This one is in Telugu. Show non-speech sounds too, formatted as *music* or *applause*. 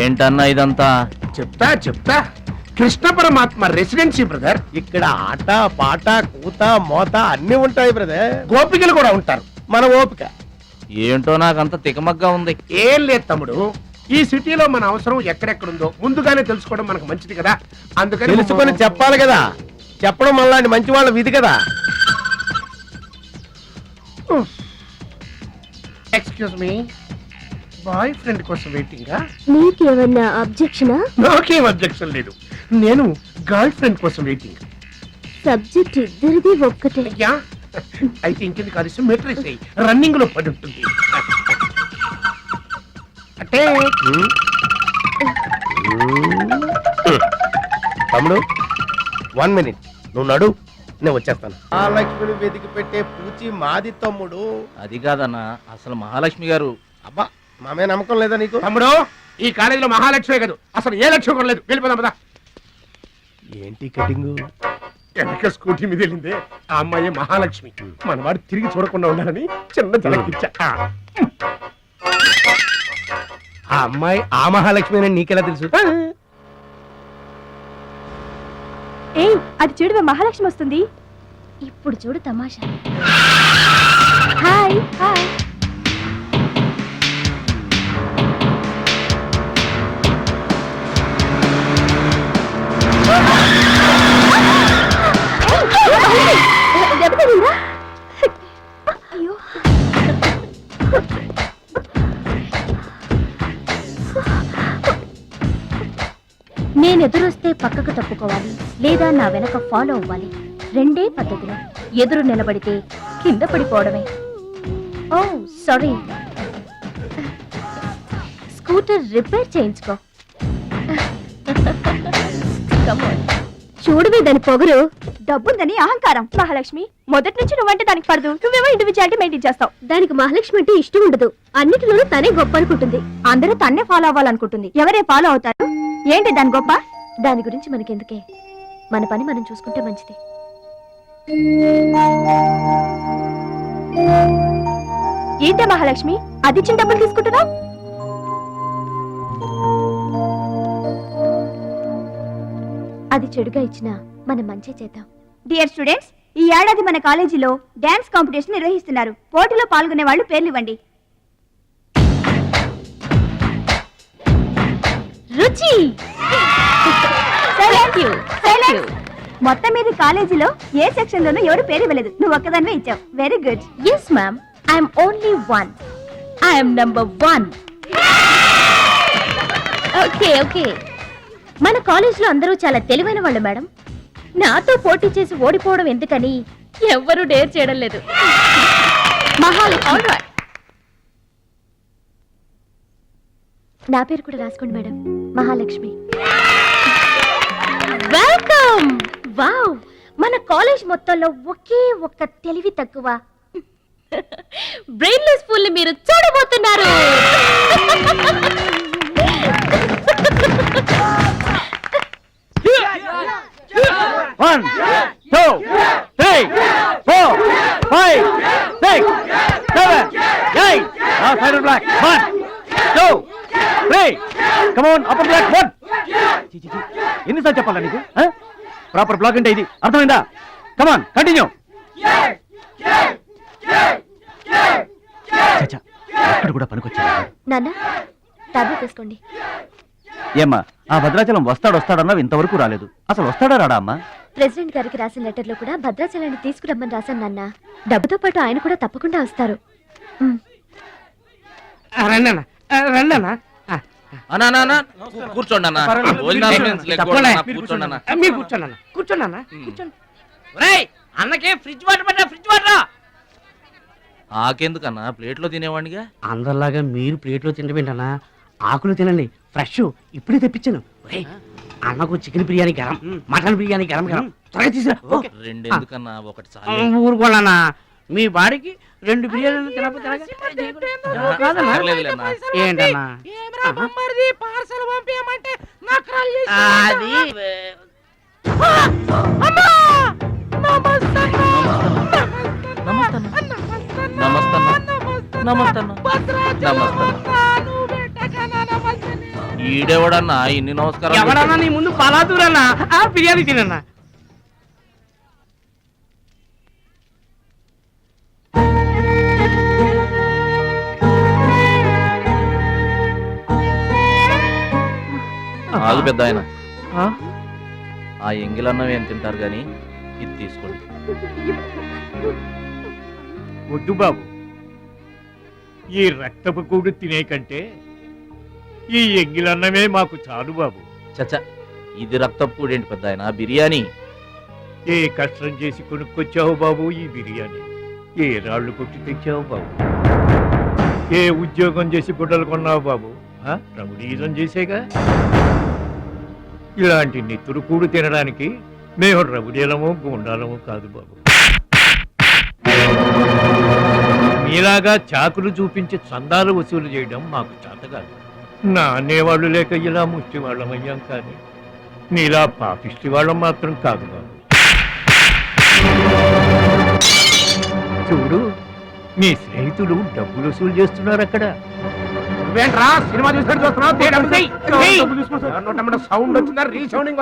ఏంటన్నా ఇదంతా? చెప్తా చెప్తా. కృష్ణ పరమాత్మ రెసిడెన్సీ బ్రదర్ ఇక్కడ ఆట పాట కూత మోత అన్ని ఉంటాయి బ్రదర్ గోపికలు కూడా ఉంటారు. మన ఓపిక. ఏంటో నాకంత తికమగ్గా ఉంది. ఏం లేదు తమ్ముడు. ఈ సిటీలో మన అవసరం ఎక్కడెక్కడుందో ముందుగానే తెలుసుకోవడం మనకు మంచిది కదా. అందుకని తెలుసుకొని చెప్పాలి కదా. చెప్పడం మళ్ళీ మంచి వాళ్ళ విధి కదా. ఎక్స్క్యూజ్ మీ బాయ్ ఫ్రెండ్ కోసం వెయిటింగా? నీకేమన్నా అబ్జెక్షనా? నాకేం అబ్జెక్షన్ లేదు. నేను గర్ల్ ఫ్రెండ్ కోసం వెయిటింగ్. సబ్జెక్ట్ ఇద్దరిది ఒక్కటే. అయ్యా అయితే ఇంకెందుకు కలిసి మెట్రిక్స్ రన్నింగ్లో పడి ఉంటుంది అంటే తమ్ముడు వన్ మినిట్ నువ్వు నడు నేను వచ్చేస్తాను. ఆ లక్ష్మిని వెతికి పెట్టే పూచి మాది తమ్ముడు. అది కాదన్నా అసలు మహాలక్ష్మి గారు. అబ్బా మామే నమ్మకం లేదా నీకు? తమ్ముడు ఈ కాలేజీలో మహాలక్ష్మే కాదు. అసలు ఏ లక్ష్యం కూడా లేదు. వెళ్ళిపోదాం పదా. ఏంటి కటింగ్? వెనక స్కూటీ మీద వెళ్ళిందే. ఆ అమ్మాయి మహాలక్ష్మి. మనవాడు తిరిగి చూడకుండా ఉండాలని చిన్న జలకిచ్చా ఆ అమ్మాయి ఆ మహాలక్ష్మి అని నీకెలా తెలుసు? ఏయ్ అది చూడు మహాలక్ష్మి వస్తుంది. ఇప్పుడు చూడు తమాషా. Hi hi. నేను ఎదురొస్తే పక్కకు తప్పుకోవాలి లేదా నా వెనక ఫాలో అవ్వాలి. రెండే పద్ధతులు. ఎదురు నిలబడితే కింద పడిపోవడమే. ఓ సారీ స్కూటర్ రిపేర్ చేయించుకో. చూడవే దాని పొగరు. డబ్బుందని అహంకారం. మహాలక్ష్మి మొదటి నుంచి నువ్వంటే దానికి పడదు. నువ్వేమో ఇండివిజువాలిటీ మెయింటైన్ చేస్తావు. దానికి మహాలక్ష్మి అంటే ఇష్టం ఉండదు. అన్నిటిలోనూ తనే గొప్ప అనుకుంటుంది. అందరూ తన్నే ఫాలో అవ్వాలనుకుంటుంది. ఎవరే ఫాలో అవుతారు? ఏంటి దాని గొప్ప? దాని గురించి మనకెందుకే? మన పని మనం చూసుకుంటే మంచిది. ఏంటే మహాలక్ష్మి? అది ఇచ్చిన డబ్బులు తీసుకుంటున్నావు? అది చెడుగా ఇచ్చినా మనం మంచి చేద్దాం. డియర్ స్టూడెంట్స్ ఈ ఏడాది మన కాలేజీలో డాన్స్ కాంపిటీషన్ నిర్వహిస్తున్నారు. పోటీలో పాల్గొనే వాళ్ళు పేర్లు ఇవ్వండి రుచి. మొత్తం మీద కాలేజీలో ఏ సెక్షన్ లోనూ ఎవరు పేరు ఇవ్వలేదు నువ్వు ఒక్కదానివే ఇచ్చావు. Very good yes ma'am I'm only one I'm number one okay okay మన కాలేజ్లో అందరూ చాలా తెలివైన వాళ్ళు మేడం. నాతో పోటీ చేసి ఓడిపోవడం ఎందుకని ఎవ్వరూ డేర్ చేయడం లేదు. నా పేరు కూడా రాసుకోండి మేడం. మహాలక్ష్మి. వెల్కమ్ వావ్ మన కాలేజ్ మొత్తంలో ఒకే ఒక్క తెలివి తక్కువ. బ్రెయిన్లెస్ ఫుల్ మీరు చూడబోతున్నారు. *laughs* One, two, three, four, five, six, seven, eight. Six seven eight side block one two three come on upper block one ఎన్నిసార్లు చెప్పాలా నీకు? ప్రాపర్ బ్లాక్ అంటే ఇది. అర్థమైందా? కమాన్ కంటిన్యూ చచ్చా అక్కడ కూడా పనికొచ్చా నాన్న టాబ్లెట్ తీసుకోండి. ఏమ్మా ఆ భద్రాచలం వస్తాడు వస్తాడన్నావు ఇంతవరకు రాలేదు. అసలు వస్తాడా రాడా అమ్మా? ప్రెసిడెంట్ గారికి రాసిన లెటర్లో కూడా భద్రాచలాన్ని తీసుకురమ్మని రాశాను నాన్న. డబ్బుతో పాటు ఆయన కూడా తప్పకుండా వస్తారు. కూర్చోండి అన్న. మీరు కూర్చోండి అన్న. కూర్చోండి అన్న. కూర్చోండి అన్నకే ఫ్రిడ్జ్ వాటర్ పట్టా ఫ్రిడ్జ్ వాటర్ ఆకెందుకన్నా ప్లేట్లో తినేవాడిగా అందరిలాగా మీరు ప్లేట్లో తినబెంటనా ఆకులు తినండి. ఫ్రెష్ ఇప్పుడే తెప్పించాను. అన్నకు చికెన్ బిర్యానీ గరం మటన్ బిర్యానీ గరం గరం. త్వరగా చాలు. ఊరుకోనన్నా మీ బాడీకి రెండు బిర్యానీలు తినకపోతే. ఏంటన్నా? అది. నమస్తే నమస్తే నమస్తే ఈడెవడన్నా ఇన్ని నమస్కారం ఎవడన్నా నీ ముందు పలాదూరన్నా ఆ బిర్యానీ తినన్నా. ఆగు పెద్ద ఆయన ఆ ఎంగిలన్నం ఏం తింటారు గాని ఇది తీసుకోండి. వద్దు బాబు. ఈ రక్తపు కూడు తినే కంటే ఈ ఎంగిలన్నమే మాకు చాలు బాబు. చచ్చ ఇది రక్తపూడేంటి పెద్ద ఆయన? బిర్యానీ? ఏ కష్టం చేసి కొనుక్కొచ్చావు బాబు ఈ బిర్యానీ? ఏ రాళ్ళు కొట్టి తెచ్చావు బాబు? ఏ ఉద్యోగం చేసి గుడ్డలు కొన్నావు బాబు? ఆ? రమణీయం చేసేగా? ఇలాంటి నెత్తురు కూడు తినడానికి మేము రవుడేలము గుండాలము కాదు బాబు. మీలాగా చాకులు చూపించి చందాలు వసూలు చేయడం మాకు చేత కాదు. నా అనేవాళ్ళు లేక ఇలా ముష్టి వాళ్ళం అయ్యాం కానీ నీలా పాపిష్టి వాళ్ళం మాత్రం కాదు బాబు. చూడు మీ స్నేహితులు డబ్బులు వసూలు చేస్తున్నారు అక్కడ. నువ్వేంట్రా సినిమా చూసినట్టు చూస్తున్నావు. సౌండ్ వచ్చిందా? రీసౌండింగ్